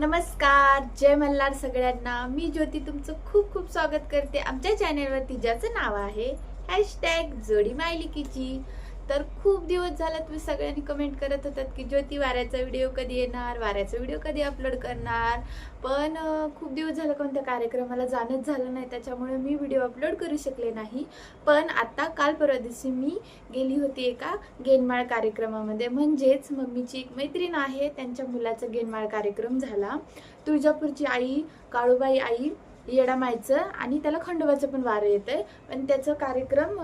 नमस्कार जय मल्हार सगळ्यांना. मी ज्योती तुमचं खूप खूप स्वागत करते. आमच्या चॅनेलवरती ज्याचं नाव आहे हॅशटॅग जोडी मायलिकीची तर खूप दिवस झाला तुम्ही सगळ्यांनी कमेंट करत होतात की ज्योती वाऱ्याचा व्हिडिओ कधी येणार वाऱ्याचा व्हिडिओ कधी अपलोड करणार? पण खूप दिवस झालं कोणत्या कार्यक्रमाला जाणंच झालं नाही त्याच्यामुळे मी व्हिडिओ अपलोड करू शकले नाही. पण आता काल परवा दिवशी मी गेली होती एका गेनमाळ कार्यक्रमामध्ये. म्हणजेच मम्मीची एक मैत्रीण आहे त्यांच्या मुलाचा गेनमाळ कार्यक्रम झाला. तुळजापूरची आई काळूबाई आई येडामायचं आणि त्याला खंडोबाचं पण वारं येतं पण त्याचं कार्यक्रम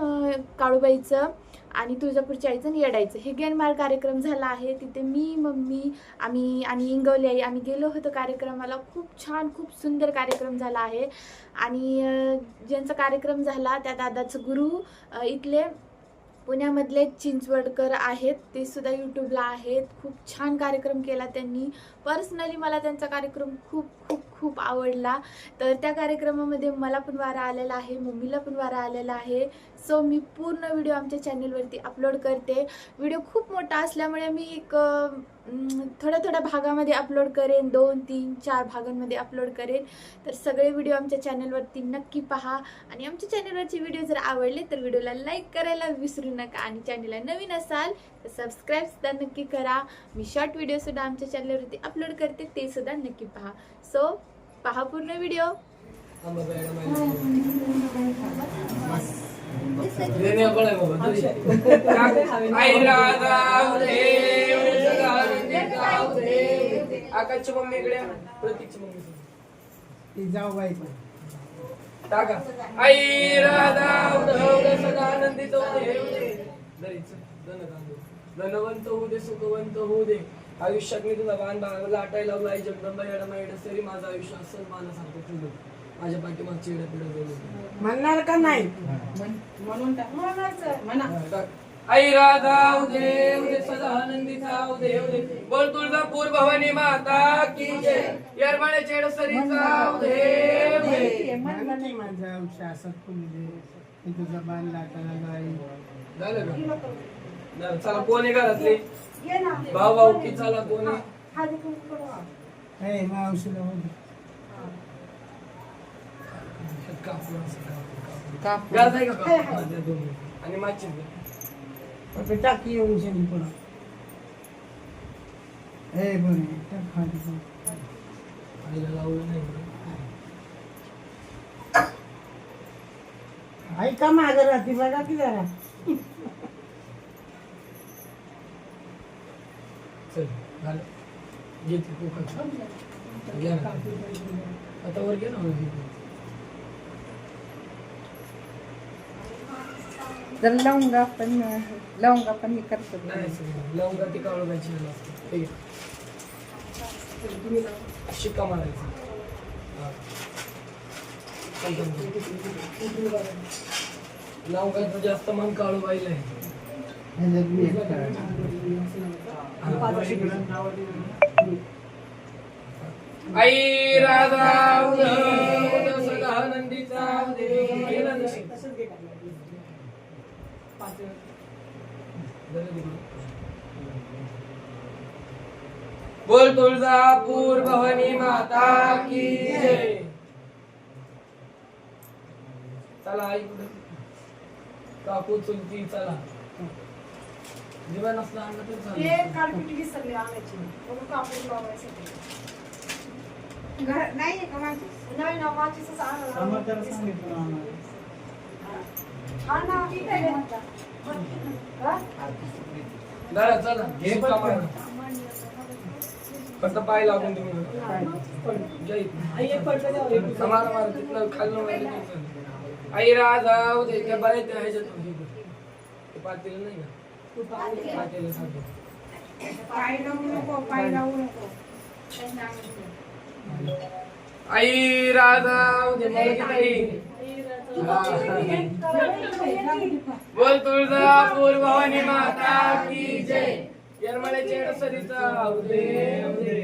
काळूबाईचं आणि तुळजापूरच्या आईचं आणि येडायचं हे गेनमाळ कार्यक्रम झाला आहे. तिथे मी मम्मी आम्ही आणि इंगवली आई आम्ही गेलो होतो कार्यक्रमाला. खूप छान खूप सुंदर कार्यक्रम झाला आहे. आणि ज्यांचा कार्यक्रम झाला त्या दादाचं गुरु इथले पुण्यामधले चिंचवडकर आहेत. ते सुद्धा यूट्यूबला आहेत. खूप छान कार्यक्रम केला त्यांनी. पर्सनली मला त्यांचा कार्यक्रम खूप खूप खूप आवडला. तर त्या कार्यक्रमामध्ये मला पण वारा आलेला आहे मम्मीला पण वारा आलेला आहे. सो मी पूर्ण व्हिडिओ आमच्या चॅनलवरती अपलोड करते. व्हिडिओ खूप मोठा असल्यामुळे मी एक थोड्या थोड्या भागामध्ये अपलोड करेन. दोन तीन चार भागांमध्ये अपलोड करेन. तर सगळे व्हिडिओ आमच्या चॅनलवरती नक्की पहा. आणि आमच्या चॅनलवरचे व्हिडिओ जर आवडले तर व्हिडिओला लाईक करायला विसरू नका. आणि चॅनलला नवीन असाल तर सबस्क्राईब सुद्धा नक्की करा. मी शॉर्ट व्हिडिओ सुद्धा आमच्या चॅनलवरती अपलोड करते ते सुद्धा नक्की पहा. सो पहा पूर्ण व्हिडिओ आकाशच्या मम्मीकडे प्रतीकची मम्मी जाऊ बाई टाका आई राधा उधवले सदा आनंदित होऊ धनवंत होऊ दे सुखवंत होऊ दे. आयुष्यात मी तुझा बाण बाळाला लाटायला लागलो आई जगदंबा येडा माईडा सरी माझं आयुष्य असं मानासारखं तुझं माझ्या पाठीमागची येडा पिढा जवळ म्हणणार का नाही? म्हणून. म्हणा. आई राधा उदे उदे सदा आनंदीचा उदे उदे बोल तुळजापूर भवानी माता की जय. येरमाळे चेड सरीचा उदे उदे म्हणलं नाही माझं आयुष्य असं फुलले मी तुझा बाण लाटायला झालं. चला कोण घरातले भाऊ भाऊ की चला कोण? हे मावशीला होती कापूर असं, कापूर. घरात आहे का कापूर? हा, द्या दोन. आणि. ते टाकी येऊन शेणी पुढं हे बरं टाक खाली पण. आईला लावलं नाही ऐका माझं राहते बघा की जरा चल झालं. घेतली कोकण घ्या ना. आता वर घे ना जर लवंगा पण लवंगा पण हे करतो नाही लवंगा ती वेळ असते तुम्ही शिक्का मारायचा. लवंगाचं जास्त मन काळूबाईला आहे ह्याच्यात मी एक करायचं. आई राधा उदय बोल तुळजापूर भवानी माता की चला आई पुढे. काकू चुलती चला. जीवन असलं आणलं तर चालेल. नाही का माझं समाचार सांगितलं आम्हाला. दादा चला. फक्त पाय लागून. जय मारा तिथनं. आई त्या त्या ह्याच्यात. ते पातेलं नाही का. पाय लावू नको पाय लावू नको आई राजा उदे मला की ताई. बोल तुळजापूर भवानी माता की जय. येरमाळ्याचे सरीचा उदे उदे.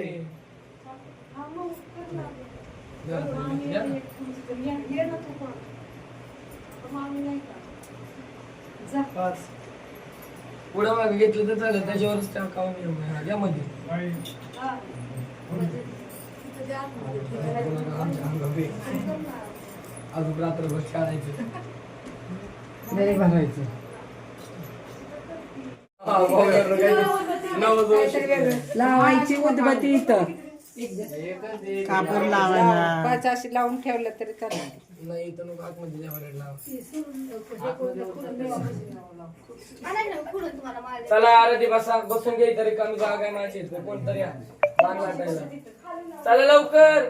ना. पुढं मागे घेतलं तर चालेल त्याच्यावरच त्या काम या मध्ये. अजून रात्रभर शाळायचं. नाही भरायचं. लावायची उदबत्ती इथं. कापूर लावायला? पाच अशी लावून ठेवलं तरी चालेल. नाही इथं नको आतमध्ये. चला आरती बसा बसून घे तरी कमी जागा आहे माझी इथं. कोणतरी लाटायला. चला लवकर.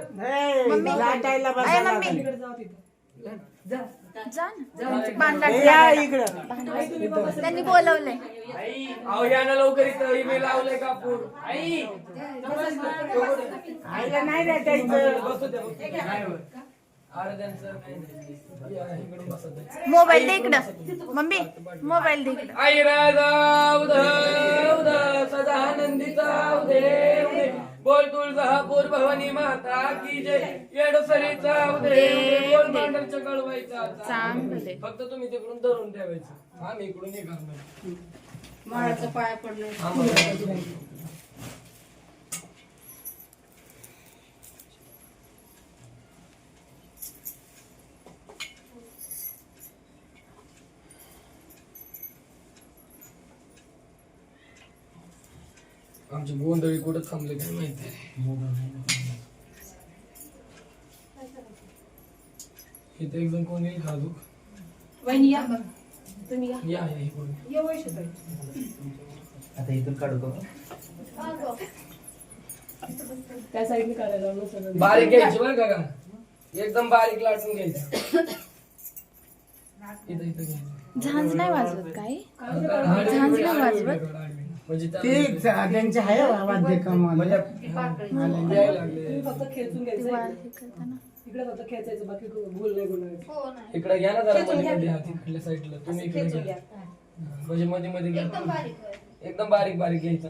लाटायला बसायला जा. ना. इकडं त्यांनी बोलवलंय. अहो या ना लवकर इथं इमे लावलंय कापूर आई आईला नाही लाटायचं बसू द्या बसू द्या. नाही होत. आरत्यांचं काही नाही. या, इकडून बसा ते. मोबाईल दे इकडं. मम्मी मोबाईल दे इकडं. आई राजा उद उद सदा आनंदीचा उदे उदे बोल तुळजापूर भवानी माता की जय. येडसरीचा उदे मांडरच्या कळवायचा चांगले फक्त तुम्ही तिकडून धरून ठेवायचं. आम्ही इकडून हे करणार माळाचं पाय पडलं. आम्हाला आमची गोंधळी कुठं थांबले काय माहिती? इथे एक जण कोण येईल? का अजून? या या, हे कोण आता इथून काढू का बारीक घ्यायची बरं का एकदम बारीक लाटून घ्यायचं. इथं इथं घ्यायचं झांज नाही वाजवत काय? झांज नाही वाजवत? म्हणजे ते त्याला- त्यांचे आहे वाद्य कमाल म्हणजे यायला लागले. हे करताना. इकडे घ्या ना जरा मध्ये मध्ये. हात इकडल्या साईडला. तुम्ही इकडे घ्या. हा, म्हणजे मध्ये मध्ये घ्या. एकदम बारीक बारीक घ्यायचं.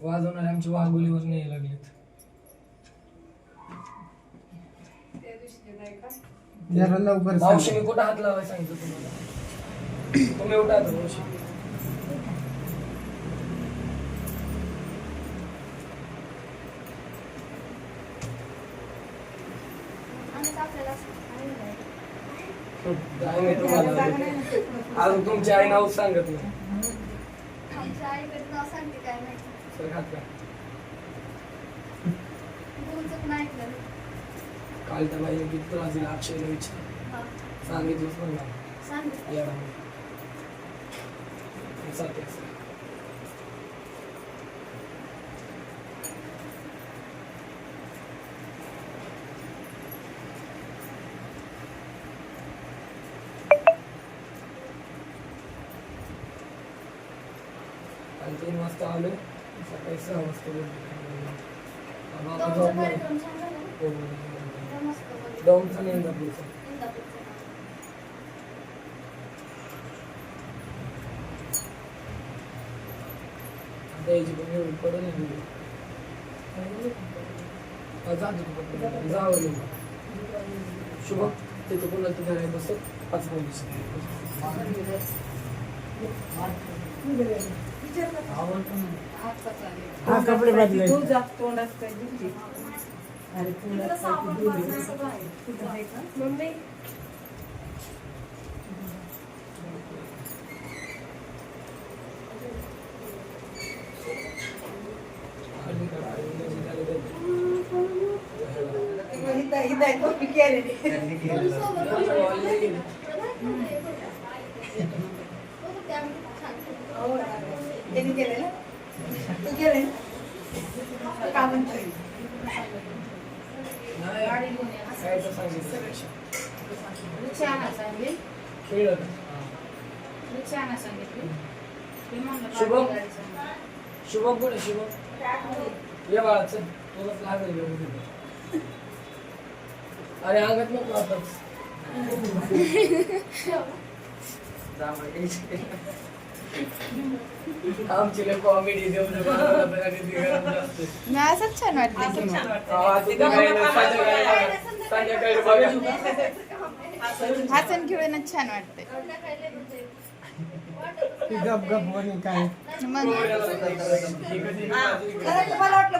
वाजवणारे आमची वाघोलीवर नाही लागलेत. जरा लवकर मावशी. मी कुठं हात लावायला सांगितलं तुम्हाला? तुम्ही उठा आता मावशी काय माहीत तुम्हाला अजून तुमची आई नाव सांगत नाही काल त्या बाईने किती त्रास दिला अक्षयला विचार सांगितलंच पण या बाई. चालतंय, सर. काल तीन वाजता आलो सकाळी सहा वाजता झोप नाही. इंदापूरचा. आता याची पण एवढी पडून आहे घरी. जा तू तिकडं. जा आवरलं. शुभम तिथं कोणाला तर घरात बसत पाच हा कपडे बदलायचे तू जा तोंडात काय दिसते अरे तोंडात काय केलेली. त्यांनी केलंय ना? तू केलंय? का म्हणतोय? शुभम शुभम कुठे शुभम? ये बाळा चल. तुलाच लागेल व्यवस्थित. अरे अंगात नको आताच आमची कॉमेडी देऊन नाही असंच छान वाटतं हसन खेळूनच छान वाटतंय. ती गप गप म्हणे काय? मग मला वाटलं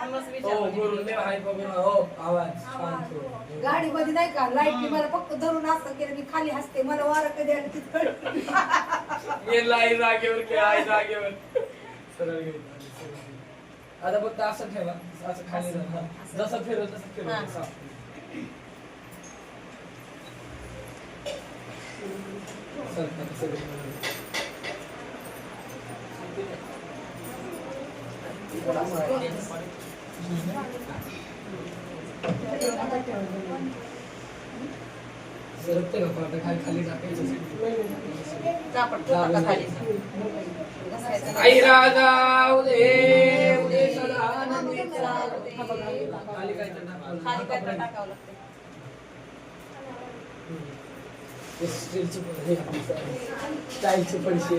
नाही. हो हो आवाज शांत हो. गाडीमध्ये नाही का लाइट मला फक्त धरून असं केलं मी खाली हसते मला वारं कधी आलं तिथं आई जागेवर की आई जागेवर सरळ. आता फक्त असं ठेवा असं खाली. जसं फिरव तसं फिरव. सरका, सरका. सरकते का पाटा खाली खाली टाकायचं? आई राजा उदे उदे सदा आनंदीचा खाली काय तर टाकावं. स्टीलचं पण आपली स्टाईलचे पडशे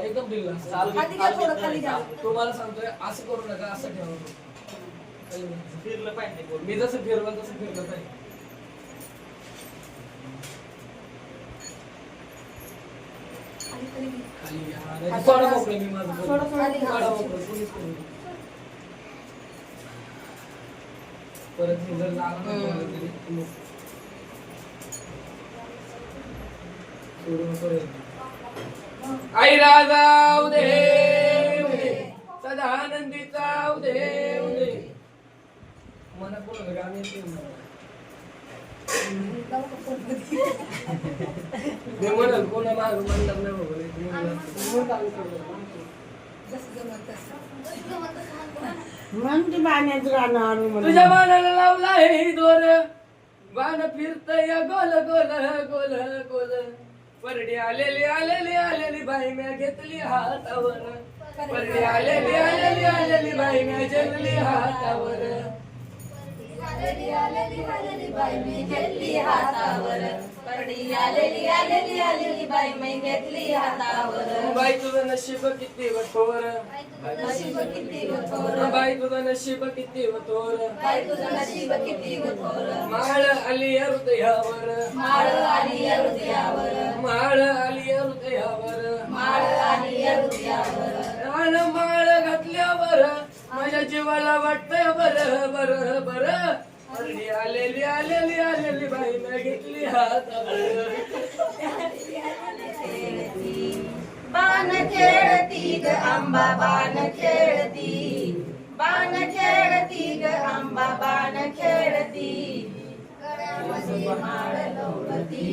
एकदम ढिल खाली घ्या थोडं खाली घ्या तुम्हाला सांगतोय असं करू नका असं ठेवा फिरलं पाहिजे मी जसं फिरवलं तसं फिरलं पाहिजे खाली खाली घे. खाली घ्या. हा, नाही तर सोडा मोकळं मी माझं सोडा, करून. खाली घ्या. सोडा मोकळं, कोणीच करू नका. परत हे जर लागलं ना कोणाला तरी, मग सोडून. आई राजा उदे उदे सदा उदे गाणी म्हणा. जाऊ म्हणाल कोणा माग नाही बाबा, म्हणे. तुझ्या बाणाला लावला हे दोर बाण फिरतय गोल गोल गोल गोल परडी आलेली आलेली आलेली बाई म्या घेतली हातावर. परडी आलेली आलेली आलेली बाई म्या घेतली हातावर. आलेली आलेली आलेली बाई मी घेतली हातावर. परडी आलेली आलेली आलेली बाई मी घेतली हातावर. बाई तुझं नशीब किती वठोर नशीब किती गथोर बाई तुझं नशीब किती वठोर बाई तुझं नशीब किती गथोर माळ आली हृदयावर. माळ आली हृदयावर. माळ आली हृदयावर. माळ आली हृदयावर. रान माळ घातल्यावर माझ्या जीवाला वाटतंय बर बर बर. परडी आलेली आलेली आलेली बाई मी घेतली हातावर बाण खेळती ग आंबा बाण खेळती. बाण खेळती ग आंबा बाण खेळती. गळ्यामध्ये माळ लवळती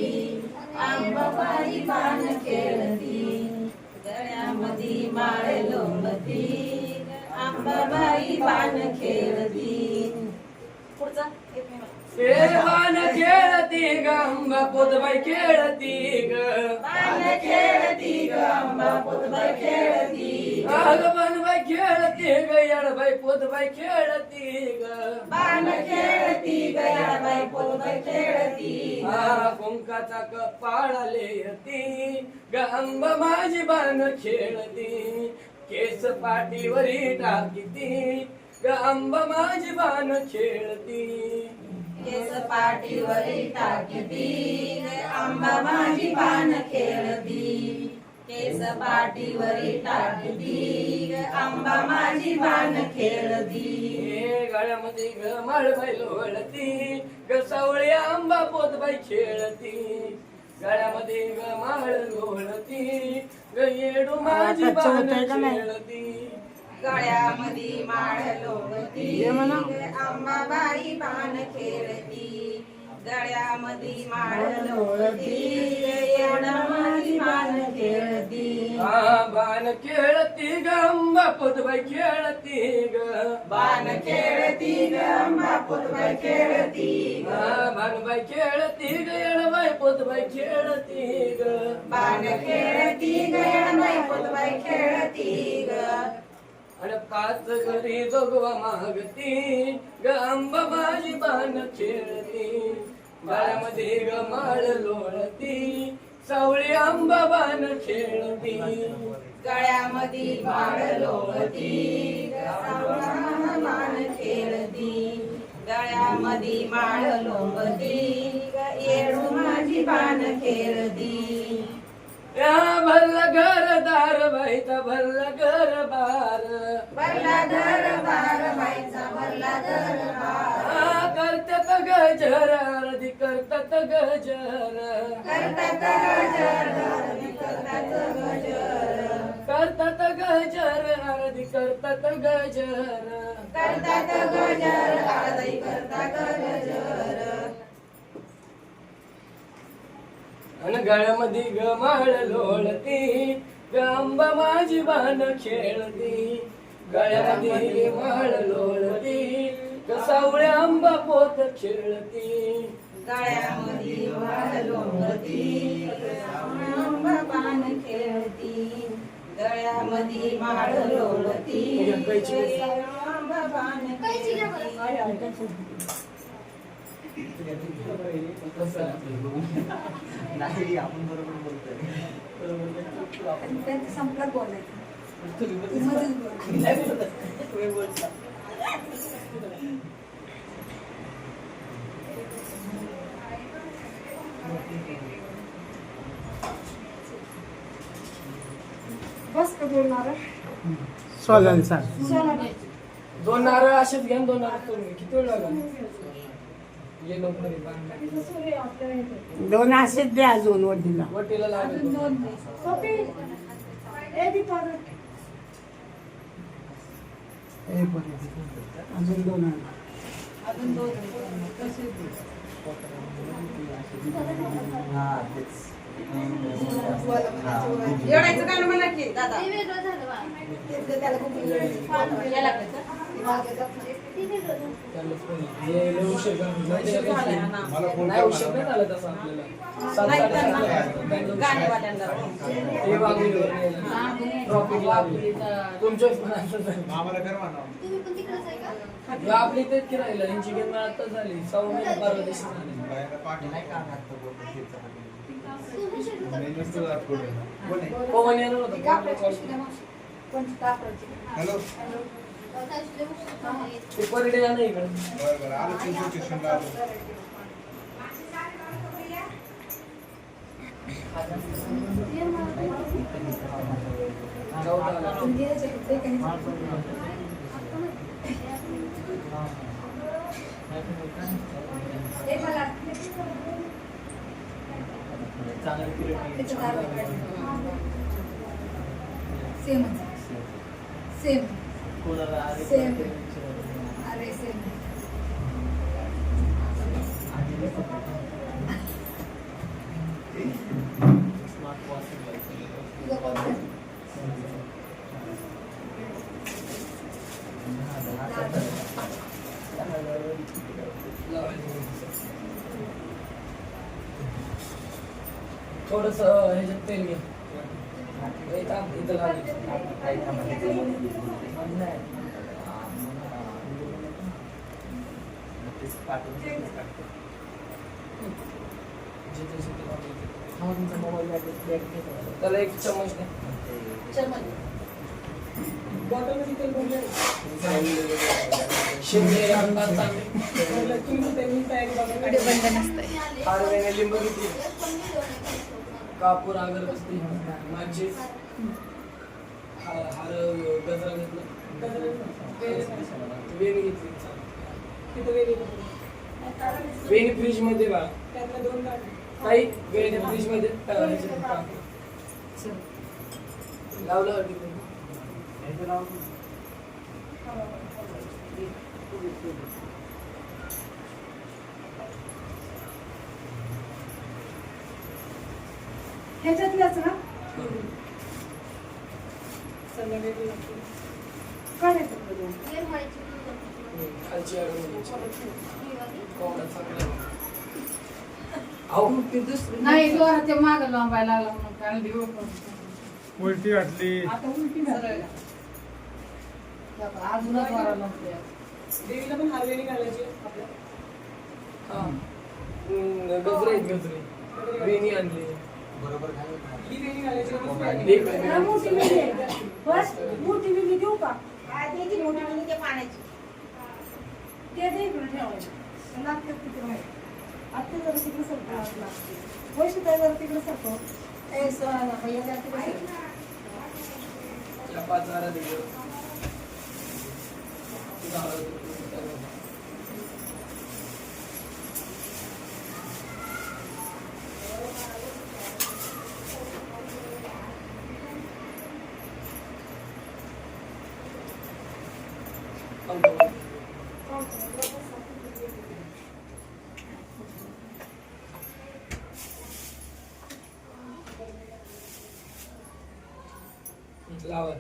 आंबाबाई बाण खेळती. गळ्यामध्ये माळ लवळती आंबाबाई बाण खेळ देवान खेळती ग अंबा पोतबाई खेळती ग. बाण खेळती ग आंबा पोतबाई खेळती आग बनबाई खेळती ग येडबाई पोतबाई खेळती ग. बाण खेळती गयाबाई पोतबाई खेळती हा कुंकाचा कपाळाले येती ग अंब माझी बाण खेळती. केस पाठीवरी टाकीती. ग अंब माझी बाण खेळती. केस पाठीवरी टाकती. आंबा माझी बाण खेळती. केस पाठीवरी टाकती. आंबा माझी बाण खेळती. गळ्यामध्ये ग माळबाई लोळती ग सावळी आंबा पोतबाई खेळती. गळ्यामध्ये ग माळ लोळती ग येडू माझी बाण? खेळती. गळ्यामध्ये माळ लोळती. आंबाबाई बाण खेळती. गळ्यामध्ये माळ लोळती. बाण खेळती. बाण खेळती ग अंबा पोतबाई खेळती ग. बाण खेळती ग अंबा पोतबाई खेळती ग. भानबाई खेळती ग येणबाई पोतबाई खेळती ग. बाण खेळती ग येणबाई पोतबाई खेळती ग. पाच घरी जोगवा मागती ग अंबा बाण खेळती बाळामध्ये ग माळ लोळती सावळी अंबा खेळती गळ्यामध्ये बाळ लोळती मान खेळती गळ्यामध्ये माळ लोळती येडू येळू माझी बाण खेळती या भल्ला घर दार बाईचा भल्ला घर बार भरला दरबार बाईचा भरला दरबार हा, करतात गजर अर्धी करतात गजर. करतात गजर करतात गजर. करतात गजर अर्धी करतात गजर. करतात गजर आणि गळ्यामध्ये गमाळ लोळती गंबा माझी बाण खेळती. गळ्यामध्ये माळ लोळती कसावळ्या आंबा पोत खेळती. गळ्यामध्ये वाळ लोळती खेळती. गळ्यामध्ये माळ लोळती बाण खेळती. नाही आपण बरोबर बोलतोय. संपला बोलायचं. बस का बोलणार दोन नारळ असेच घ्या दोन नारळ तुम्ही किती वेळ लागला ये लवकर ये, बाण टाक. दोन असेच द्या अजून वडीला. वटीला अजून दोन. हा एवढायचं म्हणा की दादा. याला हा. नाही उशीर नाही झाला तसा आपल्याला हे तुमच्याच पण. हे आपली की राहिलं यांची गेम आता झाली महिने परवा दिवशी. पवन येणार होता हॅलो ते परडे या नाही इकडे सेम सेम सेम अरे सेम तुझं कोणतं थोडस ह्याच्यात तेल घे. इथं इथं लागेल जिथे जिथे लागेल तिथे. हा, तुमचा मोबाईल बॅग बॅग घेतो. त्याला एक चम्मच द्या बॉटल तेल भरले शिंदे अंदाज चांगले व्हिडिओ हारवेने लिंब घेतली. कापूर अगरबत्ती माझी हार गजरा घेतला. वेणी घेतली. वेणी फ्रीजमध्ये बा काही वेणी फ्रीजमध्ये. लावलं. ह्याच्यातलंच ना. करायचं बघू. खालची चांगला अहो ते नाही माग लांबायला लागला म्हणून कारण दिवस उलटी वाटली. आता उलटी. अजूनच जोराला लावतोय. देवीला पण हारवेणी घालायची आपल्या. हा. गजरे गजरे. वेणी आणली. बरोबर नाही. ही वेणी घालायची मोठी वेणी. देऊ का? मोठी म्हणजे ते पाण्याची. ते ठेवायचं लागते तिकडे माहिती जरा तिकडे लागते काय जरा तिकडे सरकव ए सोळा भैया जरा तिकडे सरकव. पाच हजार रुपये. लावा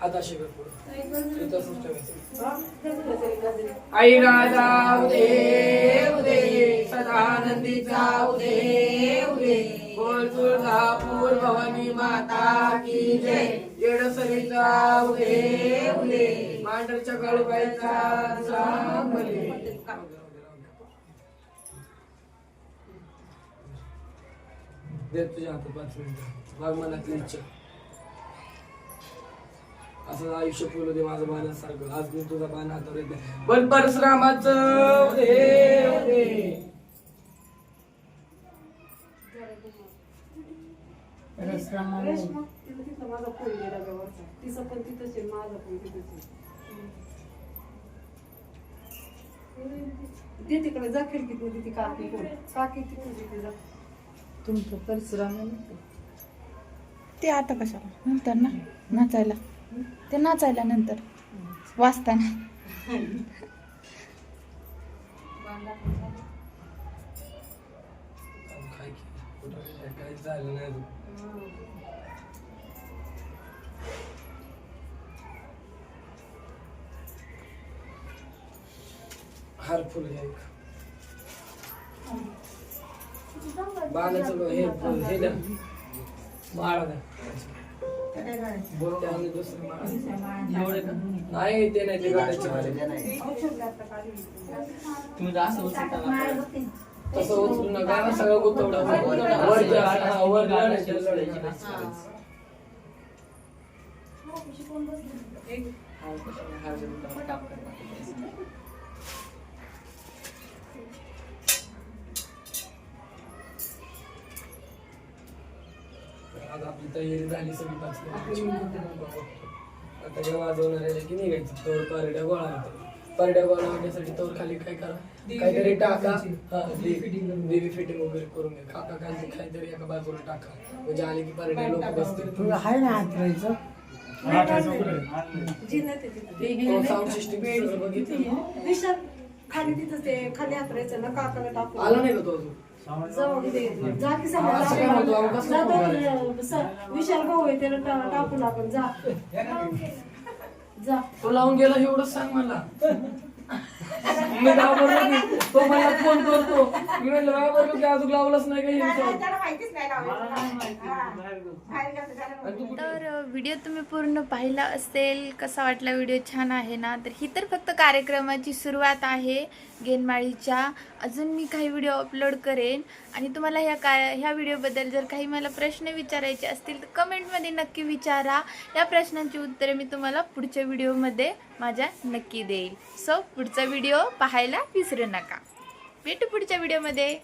हाताशी कर पुढं ते तसंच ठेवायचं आई राजा उदे उदे सदानंदीचा उदे उदे बोल तुळजापूर भवानी माता की जय येडसरीचा उदे उदे मांडरच्या काळूबाईचा चांगले देत तुझ्या हातात पाच मिनिटं. बघ मनातली इच्छा असं आयुष्य फुलू दे माझं बाणासारखं आज मी तुझा बाण हातावर येते पण परशुरामाचं रेश्मा, तिथं तिथं माझा फोन गेला व्यवस्था तिचं पण तिथंच आहे माझा पण तिथंच आहे. दे तिकडे जा खिडकीत मध्ये ती काकी कोण. काकी तिकडे तिथे जा. तुमचं परिसराम ते? आता कशाला? नंतर ना नाचायला. ते नाचायला नंतर वाचताना काय झालं नाही हार फुल घ्या एक. बाणाचं हे नाही ते नाही ते तुम्ही माळे. ते नाही. तसं उचलू नका सगळं गुतवडा वरच्या हा, वर लढायचं, आज आपली तयारी झाली सगळी पाच. आता जे वाजवणार आहे की निघायचं? तोर परड्या गोळा होते परड्या गोळा होण्यासाठी तोर खाली काय करा? काहीतरी टाका. हा, देवी फिटिंग वगैरे करून घ्या काका काय काहीतरी एका बाजूला टाका. म्हणजे आले की परड्या लोक बसतील. तुला आहे ना हातरायचं. साऊंड सिस्टीम बघितलं खाली तिथं ते खाली हातरायचं ना काकाला टाकू आला नाही का तो अजून? जाऊ दे. जा की असं काय म्हणतो, आम्ही कसं जा तो, करायचं? स- विशाल भाऊ आहे त्याला टाकून आपण जा. जा. तो लावून गेला एवढं सांग मला. मी घाबरलो की तो मला फोन करतो. मी म्हणलं घाबरलो की अजून लावलंच नाही काही त्याला माहितीच नाही. हा. तर व्हिडिओ तुम्ही पूर्ण पाहिला असेल कसा वाटला व्हिडिओ? छान आहे ना? तर ही तर फक्त कार्यक्रमाची सुरुवात आहे गेनमाळीच्या. अजून मी काही व्हिडिओ अपलोड करेन. आणि तुम्हाला ह्या काय ह्या व्हिडिओबद्दल जर काही मला प्रश्न विचारायचे असतील तर कमेंटमध्ये नक्की विचारा. या प्रश्नांची उत्तरे मी तुम्हाला पुढच्या व्हिडिओमध्ये माझ्या नक्की देईल. सो पुढचा व्हिडिओ पाहायला विसरू नका. भेटू पुढच्या व्हिडिओमध्ये.